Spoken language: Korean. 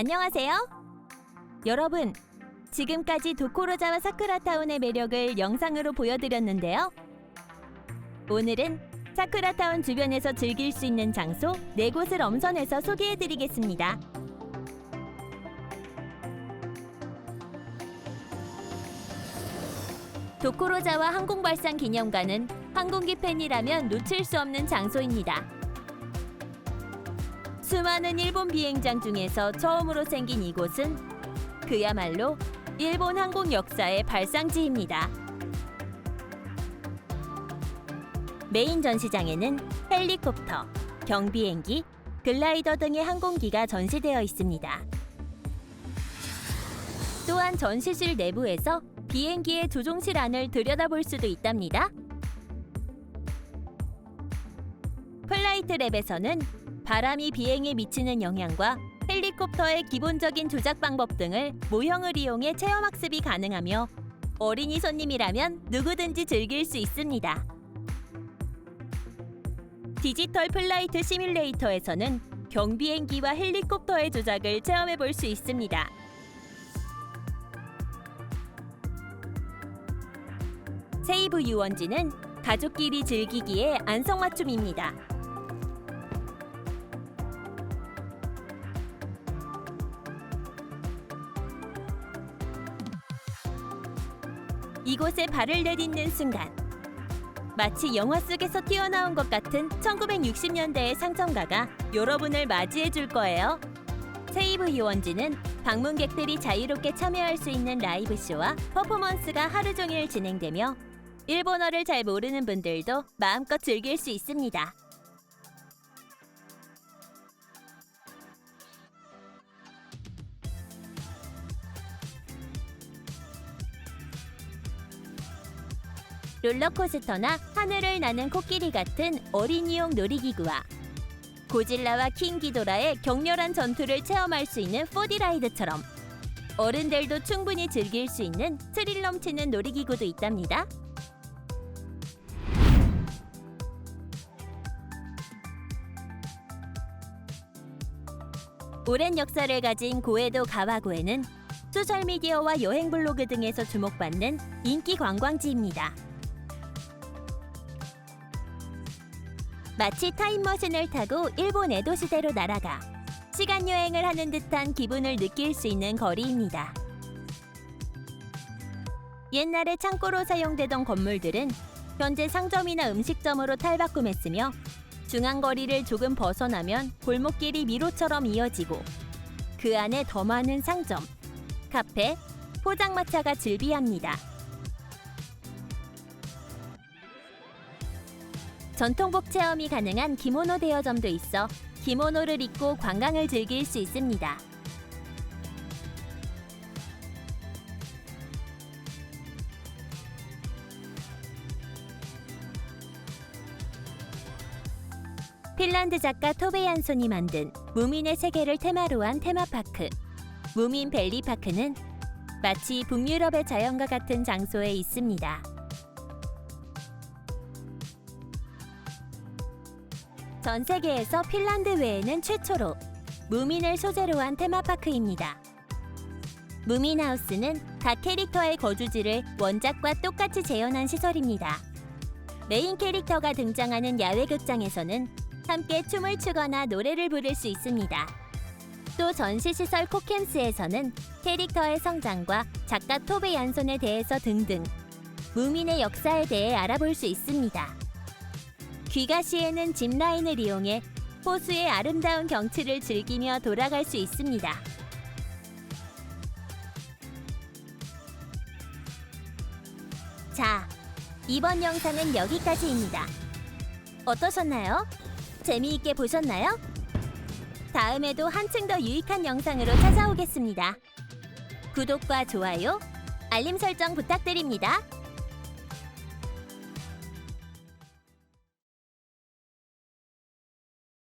안녕하세요. 여러분, 지금까지 도코로자와 사쿠라타운의 매력을 영상으로 보여드렸는데요. 오늘은 사쿠라타운 주변에서 즐길 수 있는 장소 네 곳을 엄선해서 소개해드리겠습니다. 도코로자와 항공발상 기념관은 항공기 팬이라면 놓칠 수 없는 장소입니다. 수많은 일본 비행장 중에서 처음으로 생긴 이곳은 그야말로 일본 항공 역사의 발상지입니다. 메인 전시장에는 헬리콥터, 경비행기, 글라이더 등의 항공기가 전시되어 있습니다. 또한 전시실 내부에서 비행기의 조종실 안을 들여다볼 수도 있답니다. 플라이트 랩에서는 바람이 비행에 미치는 영향과 헬리콥터의 기본적인 조작 방법 등을 모형을 이용해 체험 학습이 가능하며 어린이 손님이라면 누구든지 즐길 수 있습니다. 디지털 플라이트 시뮬레이터에서는 경비행기와 헬리콥터의 조작을 체험해 볼 수 있습니다. 세이브 유원지는 가족끼리 즐기기에 안성맞춤입니다. 이곳에 발을 내딛는 순간 마치 영화 속에서 튀어나온 것 같은 1960년대의 상점가가 여러분을 맞이해 줄 거예요. 세이브 유원지는 방문객들이 자유롭게 참여할 수 있는 라이브 쇼와 퍼포먼스가 하루 종일 진행되며 일본어를 잘 모르는 분들도 마음껏 즐길 수 있습니다. 롤러코스터나 하늘을 나는 코끼리 같은 어린이용 놀이기구와 고질라와 킹 기도라의 격렬한 전투를 체험할 수 있는 4D 라이드처럼 어른들도 충분히 즐길 수 있는 스릴 넘치는 놀이기구도 있답니다. 오랜 역사를 가진 고에도 가와고에는 소셜미디어와 여행 블로그 등에서 주목받는 인기 관광지입니다. 마치 타임머신을 타고 일본 에도 시대로 날아가 시간 여행을 하는 듯한 기분을 느낄 수 있는 거리입니다. 옛날에 창고로 사용되던 건물들은 현재 상점이나 음식점으로 탈바꿈했으며 중앙 거리를 조금 벗어나면 골목길이 미로처럼 이어지고 그 안에 더 많은 상점, 카페, 포장마차가 즐비합니다. 전통복 체험이 가능한 기모노 대여점도 있어 기모노를 입고 관광을 즐길 수 있습니다. 핀란드 작가 토베 얀손이 만든 무민의 세계를 테마로 한 테마파크 무민 벨리파크는 마치 북유럽의 자연과 같은 장소에 있습니다. 전 세계에서 핀란드 외에는 최초로 무민을 소재로 한 테마파크입니다. 무민하우스는 각 캐릭터의 거주지를 원작과 똑같이 재현한 시설입니다. 메인 캐릭터가 등장하는 야외 극장에서는 함께 춤을 추거나 노래를 부를 수 있습니다. 또 전시시설 코캠스에서는 캐릭터의 성장과 작가 토베 얀손에 대해서 등등 무민의 역사에 대해 알아볼 수 있습니다. 귀가 시에는 짚 라인을 이용해 호수의 아름다운 경치를 즐기며 돌아갈 수 있습니다. 자, 이번 영상은 여기까지입니다. 어떠셨나요? 재미있게 보셨나요? 다음에도 한층 더 유익한 영상으로 찾아오겠습니다. 구독과 좋아요, 알림 설정 부탁드립니다.